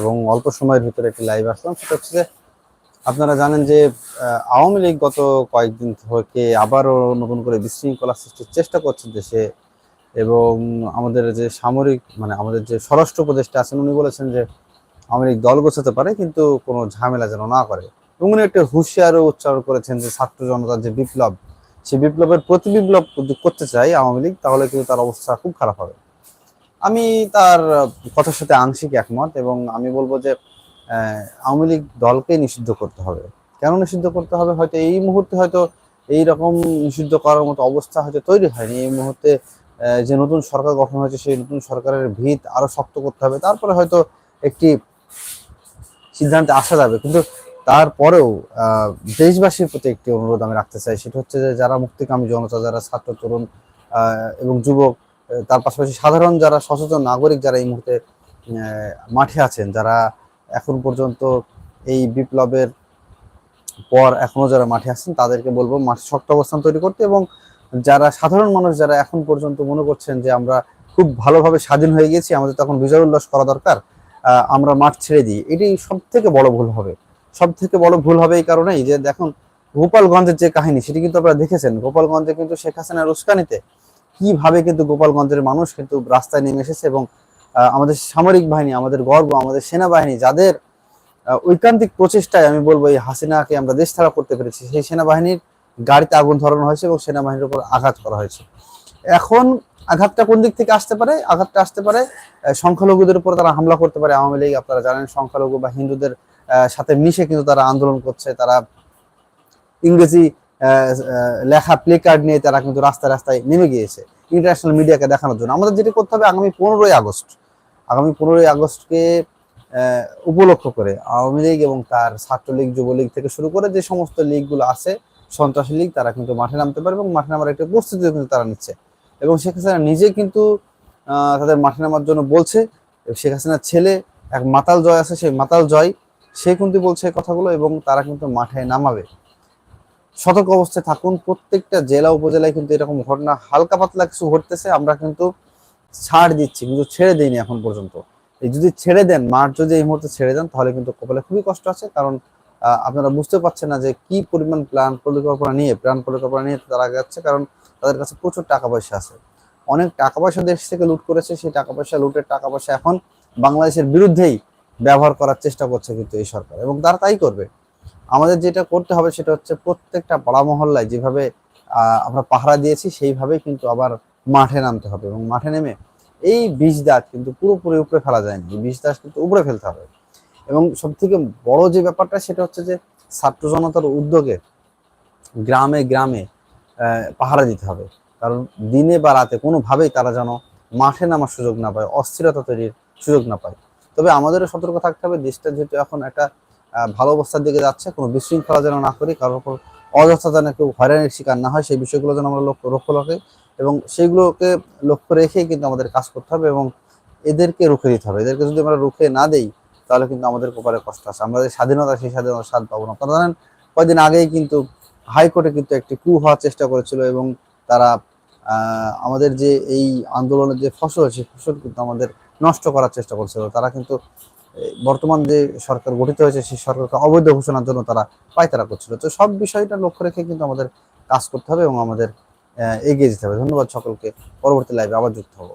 এবং অল্প সময়ের ভিতরে একটি লাইভ আসলাম। সেটা হচ্ছে যে আপনারা জানেন যে আওয়ামী লীগ গত কয়েকদিন থেকে আবারও নতুন করে বিশৃঙ্খলা সৃষ্টির চেষ্টা করছে দেশে এবং আমাদের যে সামরিক মানে আমাদের যে স্বরাষ্ট্র উপদেষ্টা আছেন, উনি বলেছেন যে আওয়ামী লীগ দল গোছাতে পারে, কিন্তু কোনো ঝামেলা যেন না করে। এবং উনি একটা হুঁশিয়ারও উচ্চারণ করেছেন যে, ছাত্র জনতার যে বিপ্লব সেই বিপ্লবের প্রতি বিপ্লব করতে চাই আওয়ামী লীগ, তাহলে কিন্তু তার অবস্থা খুব খারাপ হবে। আমি তার কথার সাথে আংশিক একমত এবং আমি বলব যে আওয়ামী লীগ দলকে নিষিদ্ধ করতে হবে। কেন নিষিদ্ধ করতে হবে? হয়তো এই মুহূর্তে হয়তো এই রকম নিষিদ্ধ করার মতো অবস্থা হয়তো তৈরি হয়নি। এই মুহূর্তে যে নতুন সরকার গঠন হয়েছে, সেই নতুন সরকারের ভিত আরও শক্ত করতে হবে। তারপরে হয়তো একটি সিদ্ধান্তে আসা যাবে। কিন্তু তারপরেও দেশবাসীর প্রতি একটি অনুরোধ আমি রাখতে চাই। সেটা হচ্ছে যে, যারা মুক্তিকামী জনতা, যারা ছাত্র, তরুণ এবং যুবক তার পাশাপাশি সাধারণ যারা সচেতন নাগরিক যারা এই মুহূর্তে মাঠে আছেন, যারা এখন পর্যন্ত এই বিপ্লবের পর এখনও যারা মাঠে আছেন, তাদেরকে বলব মাঠে শক্ত অবস্থান তৈরি করতে এবং যারা সাধারণ মানুষ যারা এখন পর্যন্ত মনে করছেন যে আমরা খুব ভালোভাবে স্বাধীন হয়ে গেছি, আমাদের তখন বিজয় উল্লাস করা দরকার আমরা মাঠ ছেড়ে দিই এটি সব থেকে বড় ভুল হবে। সব থেকে বড় ভুল হবে এই কারণেই যে দেখুন, গোপালগঞ্জের যে কাহিনী, সেটি কিন্তু আপনারা দেখেছেন। গোপালগঞ্জে কিন্তু শেখ হাসিনার উস্কানিতে কীভাবে কিন্তু গোপালগঞ্জের মানুষ কিন্তু রাস্তায় নেমে এসেছে এবং আমাদের সামরিক বাহিনী, আমাদের গর্ব, আমাদের সেনাবাহিনী যাদের ঐকান্তিক প্রচেষ্টায় আমি বলব এই হাসিনাকে আমরা দেশ ছাড়া করতে পেরেছি, সেই সেনাবাহিনীর গাড়িতে আগুন ধরানো হয়েছে এবং সেনাবাহিনীর উপর আঘাত করা হয়েছে। এখন আঘাতটা কোন দিক থেকে আসতে পারে? আঘাতটা আসতে পারে সংখ্যালঘুদের উপর তারা হামলা করতে পারে, আওয়ামী লীগ, আপনারা জানেন, সংখ্যালঘু বা হিন্দুদের সাথে মিশে কিন্তু তারা আন্দোলন করছে, তারা ইংরেজি লেখা প্লে কার্ড নিয়ে তারা কিন্তু রাস্তায় রাস্তায় নেমে গিয়েছে ইন্টারন্যাশনাল মিডিয়াকে দেখানোর জন্য। আমাদের যেটি করতে হবে, আগামী পনেরোই আগস্ট, আগামী পনেরোই আগস্টকে উপলক্ষ করে আওয়ামী লীগ এবং তার ছাত্রলীগ, যুবলীগ থেকে শুরু করে যে সমস্ত লীগগুলো আছে, সন্ত্রাসী লীগ, তারা কিন্তু মাঠে নামতে পারবে এবং মাঠে নামার একটা প্রস্তুতিও কিন্তু তারা নিচ্ছে। এবং শেখ হাসিনা নিজে কিন্তু তাদের মাঠে নামার জন্য বলছে, শেখ হাসিনার ছেলে এক মাতাল জয় আছে, সেই মাতাল জয়, সে কিন্তু বলছে কথাগুলো এবং তারা কিন্তু মাঠে নামাবে। সতর্ক অবস্থায় থাকুন। প্রত্যেকটা জেলা, উপজেলায় কিন্তু এরকম ঘটনা হালকা পাতলা কিছু ঘটতেছে, আমরা কিন্তু ছাড় দিচ্ছি, কিন্তু ছেড়ে দিইনি এখন পর্যন্ত। এই যদি ছেড়ে দেন, মাঠ যদি এই মুহূর্তে ছেড়ে দেন, তাহলে কিন্তু কপালে খুবই কষ্ট আছে, কারণ আপনারা বুঝতে পারছেন না যে কি পরিমাণ প্ল্যান পরিকল্পনা নিয়ে প্ল্যান পরিকল্পনা নিয়ে তারা যাচ্ছে কারণ তাদের কাছে প্রচুর টাকা পয়সা আছে। অনেক টাকা পয়সা দেশ থেকে লুট করেছে, সেই টাকা পয়সা, লুটের টাকা পয়সা এখন বাংলাদেশের বিরুদ্ধেই ব্যবহার করার চেষ্টা করছে কিন্তু এই সরকার, এবং তারা তাই করবে। আমাদের যেটা করতে হবে সেটা হচ্ছে প্রত্যেকটা পাড়া মহল্লায় যেভাবে আমরা পাহারা দিয়েছি, সেইভাবেই কিন্তু আবার মাঠে নামতে হবে এবং মাঠে নেমে এই বিষ দাঁত কিন্তু পুরোপুরি উপরে ফেলা যায়নি এই বিষ দাঁত কিন্তু উপরে ফেলতে হবে। এবং সব থেকে বড় যে ব্যাপারটা সেটা হচ্ছে যে ছাত্র জনতার উদ্যোগে গ্রামে গ্রামে পাহারা দিতে হবে। কারণ দিনে বা রাতে কোনোভাবেই তারা যেন মাঠে নামার সুযোগ না পায়, অস্থিরতা তৈরির সুযোগ না পায়। তবে আমাদেরও সতর্ক থাকতে হবে, দেশটা যেহেতু এখন একটা ভালো অবস্থার দিকে যাচ্ছে, কোনো বিশৃঙ্খলা যেন না করি, কারোর উপর অযথা যেন কেউ হয়রানির শিকার না হয়, সেই বিষয়গুলো যেন আমরা লক্ষ্য লক্ষ্য রাখি এবং সেইগুলোকে লক্ষ্য রেখেই কিন্তু আমাদের কাজ করতে হবে এবং এদেরকে রুখে দিতে হবে। এদেরকে যদি আমরা রুখে না দেই, তাহলে কিন্তু আমাদের কপালে কষ্ট আছে। আমরা যে স্বাধীনতা, সেই স্বাধীনতার স্বাদ পাবো না। আপনারা জানেন, কয়েকদিন আগেই কিন্তু হাইকোর্টে কিন্তু একটি কু হওয়ার চেষ্টা করেছিল এবং তারা আমাদের যে এই আন্দোলনের যে ফসল, সেই ফসল কিন্তু আমাদের নষ্ট করার চেষ্টা করছিল। তারা কিন্তু বর্তমান যে সরকার গঠিত হয়েছে, সেই সরকারকে অবৈধ ঘোষণার জন্য তারা পায়তারা করছিল। তো সব বিষয়টা লক্ষ্য রেখে কিন্তু আমাদের কাজ করতে হবে এবং আমাদের এগিয়ে যেতে হবে। ধন্যবাদ সকলকে। পরবর্তী লাইভে আবার যুক্ত হব।